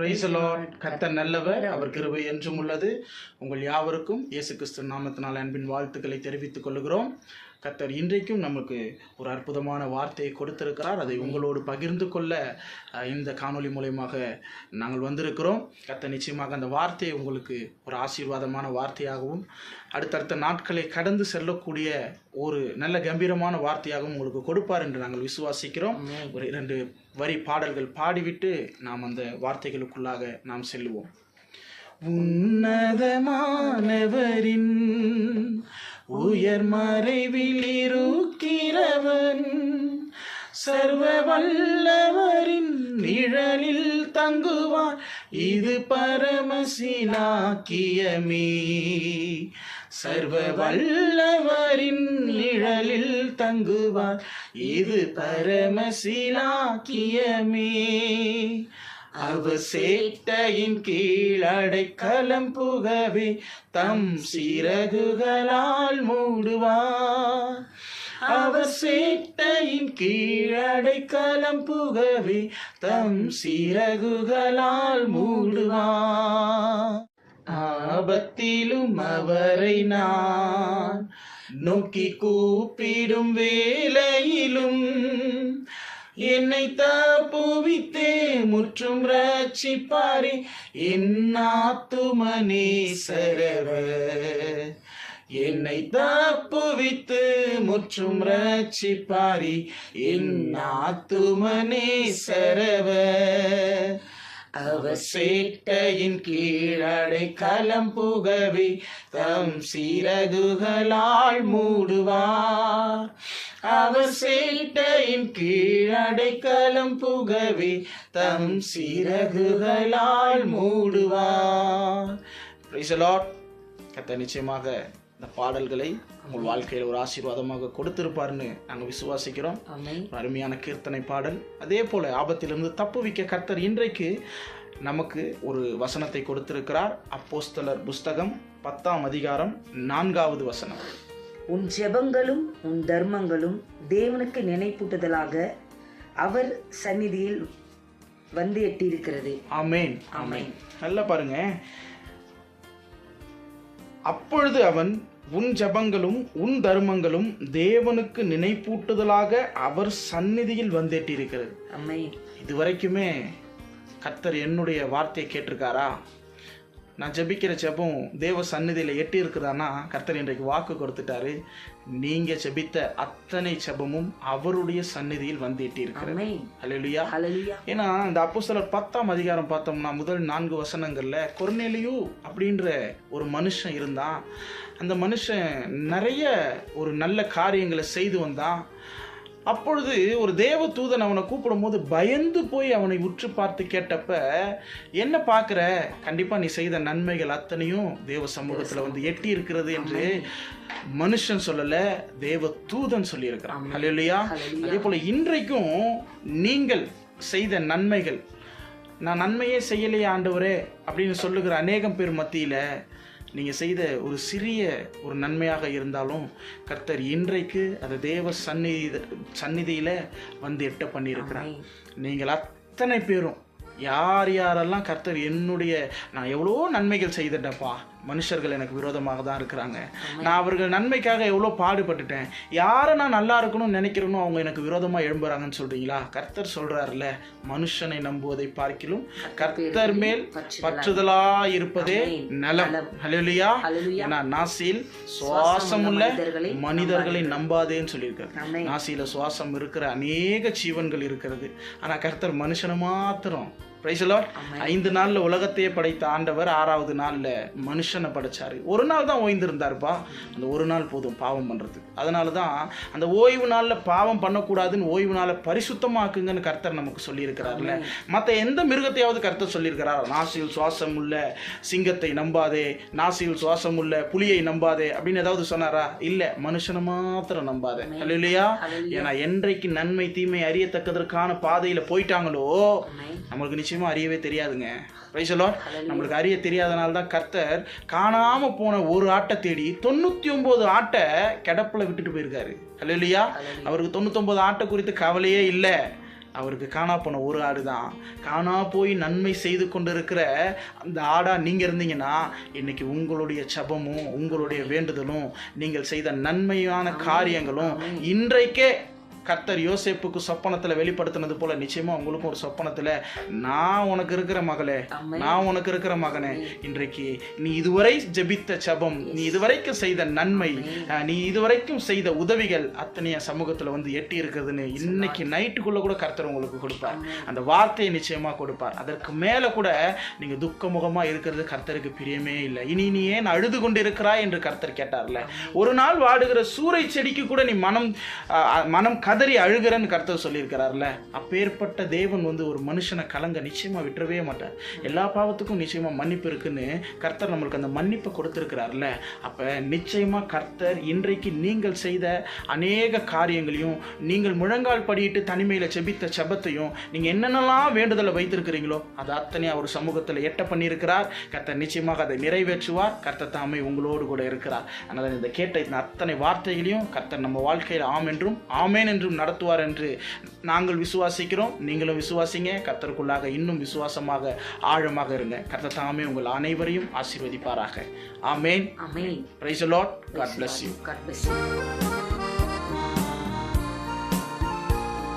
Price Lord கர்த்தர் நல்லவர். அவர் கிருபை என்றும் உள்ளது. உங்கள் யாவருக்கும் இயேசு கிறிஸ்து நாமத்தினால் அன்பின் வாழ்த்துக்களை தெரிவித்துக் கொள்கிறோம். கர்த்தர் இன்றைக்கும் நமக்கு ஒரு அற்புதமான வார்த்தையை கொடுத்திருக்கிறார். அதை உங்களோடு பகிர்ந்து கொள்ள இந்த காணொளி மூலயமாக நாங்கள் வந்திருக்கிறோம். கர்த்தர் நிச்சயமாக அந்த வார்த்தையை உங்களுக்கு ஒரு ஆசீர்வாதமான வார்த்தையாகவும் அடுத்தடுத்த நாட்களை கடந்து செல்லக்கூடிய ஒரு நல்ல கம்பீரமான வார்த்தையாகவும் உங்களுக்கு கொடுப்பார் என்று நாங்கள் விசுவாசிக்கிறோம். ஒரு இரண்டு வரி பாடல்கள் பாடிவிட்டு நாம் அந்த வார்த்தைகளுக்குள்ளாக நாம் செல்லுவோம். உன்னதமானவரின் உயர் மறைவில் இருக்கிறவன் சர்வ வல்லவரின் நிழலில் தங்குவார் இது பரமசினாக்கியமே சர்வ வல்லவரின் நிழலில் தங்குவார் இது பரமசிலாக்கியமே அவ சேட்டையின் கீழடை களம் புகவே தம் சிறகுகளால் மூடுவார் அவர் சேட்டையின் கீழடை களம் புகவே தம் சிறகுகளால் மூடுவார் ஆபத்திலும் அவரை நான் நோக்கி கூப்பிடும் வேலையிலும் என்னை தப்புவித்தே முற்றும் ரட்சிப்பாரே. என் ஆத்துமனேசரவர் என்னை தப்புவித்து முற்றும் ரட்சிப்பாரி. என் ஆத்துமனேசரவர் அவர் சேட்டையின் கீழடை களம் புகவி. தம் சிறகுகளால் மூடுவார். அவர் சேட்டையின் கீழடை களம் புகவே தம் சிறகுகளால் மூடுவார். கர்த்தர் நிச்சயமாக இந்த பாடல்களை உங்கள் வாழ்க்கையில் ஒரு ஆசீர்வாதமாக கொடுத்திருப்பார்னு நாங்கள் விசுவாசிக்கிறோம். அருமையான கீர்த்தனை பாடல். அதே போல ஆபத்திலிருந்து தப்புவிக்க கர்த்தர் இன்றைக்கு நமக்கு ஒரு வசனத்தை கொடுத்திருக்கிறார். அப்போஸ்தலர் புஸ்தகம் பத்தாம் அதிகாரம் நான்காவது வசனம். உன் ஜெபங்களும் உன் தர்மங்களும் தேவனுக்கு நினைப்பூட்டுதலாக அவர் சந்நிதியில் வந்து எட்டியிருக்கிறது. ஆமேன். ஆமேன். நல்லா பாருங்க. அப்பொழுது அவன் உன் ஜெபங்களும் உன் தர்மங்களும் தேவனுக்கு நினைப்பூட்டுதலாக அவர் சந்நிதியில் வந்தேட்டிருக்கிறது அம்மை இதுவரைக்குமே கர்த்தர் என்னுடைய வார்த்தையை கேட்டிருக்காரா? நான் ஜெபிக்கிற ஜெபம் தேவ சந்நிதியில் எட்டி இருக்குதானா கர்த்தர் இன்றைக்கு வாக்கு கொடுத்துட்டாரு. நீங்க ஜெபித்த அத்தனை ஜெபமும் அவருடைய சந்நிதியில் வந்து எட்டி இருக்கிறது ஹalleluya ஏன்னா இந்த அப்போஸ்தலர் பத்தாம் அதிகாரம் பார்த்தோம்னா முதல் நான்கு வசனங்கள்ல கொர்நேலியு அப்படின்ற ஒரு மனுஷன் இருந்தான். அந்த மனுஷன் நிறைய ஒரு நல்ல காரியங்களை செய்து வந்தான். அப்பொழுது ஒரு தேவ தூதன் அவனை கூப்பிடும்போது பயந்து போய் அவனை உற்று பார்த்து கேட்டப்ப என்ன பார்க்குற? கண்டிப்பா நீ செய்த நன்மைகள் அத்தனையும் தேவ சமூகத்துல வந்து எட்டி இருக்கிறது என்று மனுஷன் சொல்லல தேவ தூதன் சொல்லியிருக்கிறான் ஹalleluya. அதே போல இன்றைக்கும் நீங்கள் செய்த நன்மைகள் நான் நன்மையே செய்யலையே ஆண்டவரே அப்படின்னு சொல்லுகிற அநேகம் பேர் மத்தியில நீங்க செய்த ஒரு சிறிய ஒரு நன்மையாக இருந்தாலும் கர்த்தர் இன்றைக்கு அது தேவ சந்நிதி சந்நிதியில வந்து எட்ட பண்ணியிருக்கிறார். நீங்கள் அத்தனை பேரும் யார் யாரெல்லாம் கர்த்தர் என்னுடைய நான் எவ்வளோ நன்மைகள் செய்துட்டேன்ப்பா மனுஷர்கள் எனக்கு விரோதமாக தான் இருக்கிறாங்க. நான் அவர்கள் நன்மைக்காக எவ்வளோ பாடுபட்டுட்டேன். யாரை நான் நல்லா இருக்கணும்னு நினைக்கிறேனோ அவங்க எனக்கு விரோதமாக எழும்புறாங்கன்னு சொல்றீங்களா? கர்த்தர் சொல்றாருல மனுஷனை நம்புவதை பார்க்கிலும் கர்த்தர் மேல் பற்றுதலா இருப்பதே நலம். ஹalleluya. ஹalleluya. ஏன்னா நாசில் சுவாசமுள்ள மனிதர்களை மனிதர்களை நம்பாதேன்னு சொல்லியிருக்காரு. நாசியில சுவாசம் இருக்கிற அநேக ஜீவன்கள் இருக்கிறது. ஆனா கர்த்தர் மனுஷனை மாத்திரம் Lord. ஐந்து நாள்ல உலகத்தையே படைத்த ஆண்டவர் ஆறாவது நாள்ல மனுஷனை படைச்சாரு. ஒரு நாள் தான் ஓய்ந்திருந்தாருப்பா. அந்த ஒரு நாள் போதும் பாவம் பண்றதுக்கு. அதனால தான் அந்த ஓய்வு நாள்ல பாவம் பண்ணக்கூடாதுன்னு ஓய்வு நாளை பரிசுத்தமாக்குங்கன்னு கர்த்தர் நமக்கு சொல்லியிருக்கிறார்ல மற்ற எந்த மிருகத்தையாவது கர்த்தர் சொல்லியிருக்கிறார்? நாசியில் சுவாசம் உள்ள சிங்கத்தை நம்பாதே நாசியில் சுவாசம் உள்ள புலியை நம்பாதே அப்படின்னு ஏதாவது சொன்னாரா? இல்ல மனுஷனை மாத்திரம் நம்பாதே. இல்லையா ஏன்னா என்றைக்கு நன்மை தீமை அறியத்தக்கதற்கான பாதையில போயிட்டாங்களோ நம்மளுக்கு நிச்சயமா அறியவே தெரியாதுங்க. Lord. நம்மளுக்கு அறிய தெரியாதனால தான் கர்த்தர் காணாம போன ஒரு ஆட்டை தேடி தொண்ணூத்தி ஒன்பது ஆட்டை கிடப்புல விட்டுட்டு போயிருக்காரு. இல்லையா அவருக்கு தொண்ணூத்தொன்பது ஆட்டை குறித்து கவலையே இல்லை. அவருக்கு காணா போன ஒரு ஆடு தான். காணா போய் நன்மை செய்து கொண்டிருக்கிற அந்த ஆடா நீங்க இருந்தீங்கன்னா இன்னைக்கு உங்களுடைய ஜெபமும் உங்களுடைய வேண்டுதலும் நீங்கள் செய்த நன்மையான காரியங்களும் இன்றைக்கே கர்த்தர் யோசேப்புக்கு சொப்பனத்துல வெளிப்படுத்தினது போல நிச்சயமா உங்களுக்கும் ஒரு சொப்பனத்துல நான் உனக்கு இருக்கிற மகளே. நான் உனக்கு இருக்கிற மகனே. இன்றைக்கு நீ இதுவரை ஜெபித்த ஜெபம் நீ இதுவரைக்கும் செய்த நன்மை நீ இதுவரைக்கும் செய்த உதவிகள் அத்தனைய சமூகத்துல வந்து எட்டி இருக்குதுன்னு இன்னைக்கு நைட்டுக்குள்ள கூட கர்த்தர் உங்களுக்கு கொடுப்பார். அந்த வார்த்தையை நிச்சயமா கொடுப்பார். அதற்கு மேல கூட நீங்க துக்கமுகமா இருக்கிறது கர்த்தருக்கு பிரியமே இல்லை. இனி நீ ஏன் அழுது கொண்டு இருக்கிறாய் என்று கர்த்தர் கேட்டார்ல. ஒரு நாள் வாடுகிற சூறை செடிக்கு கூட நீ மனம் மனம் கதறி அழுகிறன்னு கர்த்தர் சொல்லியிருக்கிறார்ல அப்பேற்பட்ட தேவன் வந்து ஒரு மனுஷனை கலங்க நிச்சயமாக விட்டுறவே மாட்டார். எல்லா பாவத்துக்கும் நிச்சயமாக மன்னிப்பு இருக்குன்னு கர்த்தர் நம்மளுக்கு அந்த மன்னிப்பை கொடுத்துருக்கிறார்ல. அப்போ நிச்சயமாக கர்த்தர் இன்றைக்கு நீங்கள் செய்த அநேக காரியங்களையும் நீங்கள் முழங்கால் படியிட்டு தனிமையில் செபித்த செபத்தையும் நீங்கள் என்னென்னலாம் வேண்டுதலை வைத்திருக்கிறீங்களோ அது அத்தனை அவர் சமூகத்தில் எட்ட பண்ணியிருக்கிறார். கர்த்தர் நிச்சயமாக அதை நிறைவேற்றுவார். கர்த்தர் தாமே உங்களோடு கூட இருக்கிறார். அதனால் இந்த கேட்ட இந்த அத்தனை வார்த்தைகளையும் கர்த்தர் நம்ம வாழ்க்கையில் ஆம் என்றும் ஆமேன் என்றும் நடத்துவார் என்று நாங்கள் விசுவாசிக்கிறோம். நீங்களும் விசுவாசிங்க. கர்த்தருக்குள்ளாக இன்னும் விசுவாசமாக ஆழமாக இருங்க. கர்த்தர் தாமே உங்கள் அனைவரையும் ஆசீர்வதிப்பாராக. ஆமேன். Amen praise Lord God bless you. God bless you.